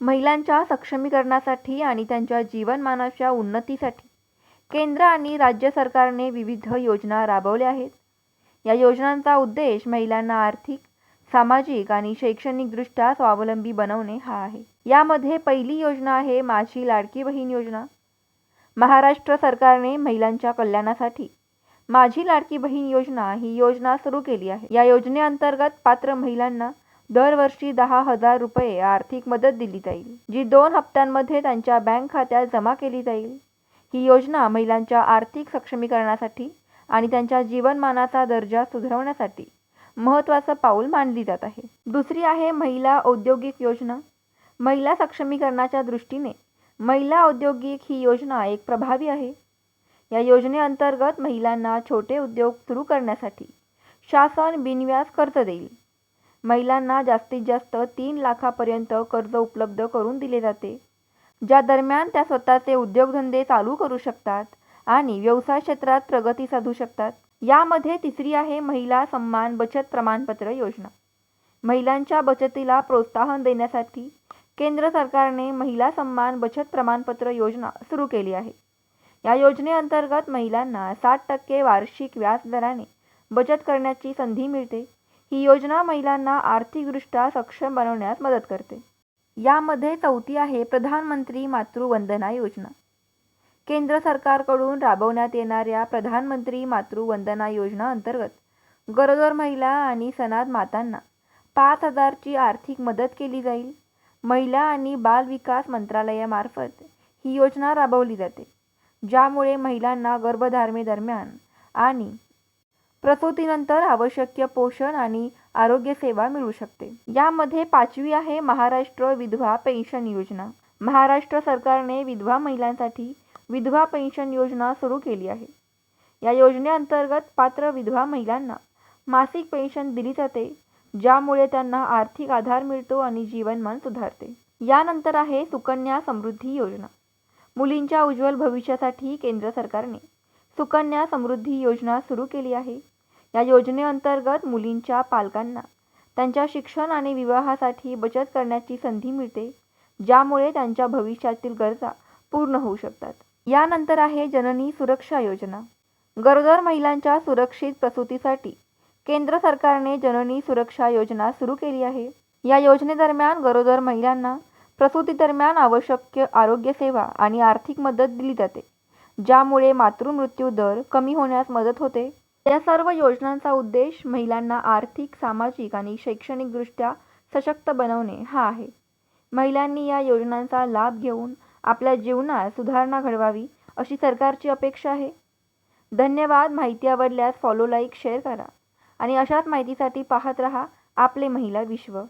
महिलांच्या सक्षमीकरणासाठी आणि त्यांच्या जीवनमानाच्या उन्नतीसाठी केंद्र आणि राज्य सरकारने विविध योजना राबवल्या आहेत. या योजनांचा उद्देश महिलांना आर्थिक सामाजिक आणि शैक्षणिकदृष्ट्या स्वावलंबी बनवणे हा आहे. यामध्ये पहिली योजना आहे माझी लाडकी बहीण योजना. महाराष्ट्र सरकारने महिलांच्या कल्याणासाठी माझी लाडकी बहीण योजना ही योजना सुरू केली आहे. या योजनेअंतर्गत पात्र महिलांना दरवर्षी दहा हजार रुपये आर्थिक मदत दिली जाईल जी दोन हप्त्यांमध्ये त्यांच्या बँक खात्यात जमा केली जाईल. ही योजना महिलांच्या आर्थिक सक्षमीकरणासाठी आणि त्यांच्या जीवनमानाचा दर्जा सुधारवण्यासाठी महत्त्वाचं पाऊल मानली जात आहे. दुसरी आहे महिला औद्योगिक योजना. महिला सक्षमीकरणाच्या दृष्टीने महिला औद्योगिक ही योजना एक प्रभावी आहे. या योजनेअंतर्गत महिलांना छोटे उद्योग सुरू करण्यासाठी शासन बिनव्याज कर्ज देईल. महिलांना जास्तीत जास्त तीन लाखापर्यंत कर्ज उपलब्ध करून दिले जाते ज्या दरम्यान त्या स्वतःचे उद्योगधंदे चालू करू शकतात आणि व्यवसाय क्षेत्रात प्रगती साधू शकतात. यामध्ये तिसरी आहे महिला सन्मान बचत प्रमाणपत्र योजना. महिलांच्या बचतीला प्रोत्साहन देण्यासाठी केंद्र सरकारने महिला सन्मान बचत प्रमाणपत्र योजना सुरू केली आहे. या योजनेअंतर्गत महिलांना साठ टक्के वार्षिक व्याजदराने बचत करण्याची संधी मिळते. ही योजना महिलांना आर्थिकदृष्ट्या सक्षम बनवण्यास मदत करते. यामध्ये चौथी आहे प्रधानमंत्री मातृवंदना योजना. केंद्र सरकारकडून राबवण्यात येणाऱ्या प्रधानमंत्री मातृवंदना योजना अंतर्गत गरोदर महिला आणि सनाद मातांना पाच हजारची आर्थिक मदत केली जाईल. महिला आणि बाल विकास मंत्रालयामार्फत ही योजना राबवली जाते ज्यामुळे महिलांना गर्भधारणेदरम्यान आणि प्रसूतीनंतर आवश्यक पोषण आणि आरोग्य सेवा मिळू शकते. यामध्ये पाचवी आहे महाराष्ट्र विधवा पेन्शन योजना. महाराष्ट्र सरकारने विधवा महिलांसाठी विधवा पेन्शन योजना सुरू केली आहे. या योजनेअंतर्गत पात्र विधवा महिलांना मासिक पेन्शन दिली जाते ज्यामुळे त्यांना आर्थिक आधार मिळतो आणि जीवनमान सुधारते. यानंतर आहे सुकन्या समृद्धी योजना. मुलींच्या उज्ज्वल भविष्यासाठी केंद्र सरकारने सुकन्या समृद्धी योजना सुरू केली आहे. या योजनेअंतर्गत मुलींच्या पालकांना त्यांच्या शिक्षण आणि विवाहासाठी बचत करण्याची संधी मिळते ज्यामुळे त्यांच्या भविष्यातील गरजा पूर्ण होऊ शकतात. यानंतर आहे जननी सुरक्षा योजना. गरोदर महिलांच्या सुरक्षित प्रसूतीसाठी केंद्र सरकारने जननी सुरक्षा योजना सुरू केली आहे. या योजनेदरम्यान गरोदर महिलांना प्रसूतीदरम्यान आवश्यक आरोग्य सेवा आणि आर्थिक मदत दिली जाते ज्यामुळे मातृमृत्यू दर कमी होण्यास मदत होते. या सर्व योजनांचा उद्देश महिलांना आर्थिक सामाजिक आणि शैक्षणिकदृष्ट्या सशक्त बनवणे हा आहे. महिलांनी या योजनांचा लाभ घेऊन आपल्या जीवनात सुधारणा घडवावी अशी सरकारची अपेक्षा आहे. धन्यवाद. माहिती आवडल्यास फॉलो लाईक शेअर करा आणि अशाच माहितीसाठी पाहत रहा आपले महिला विश्व.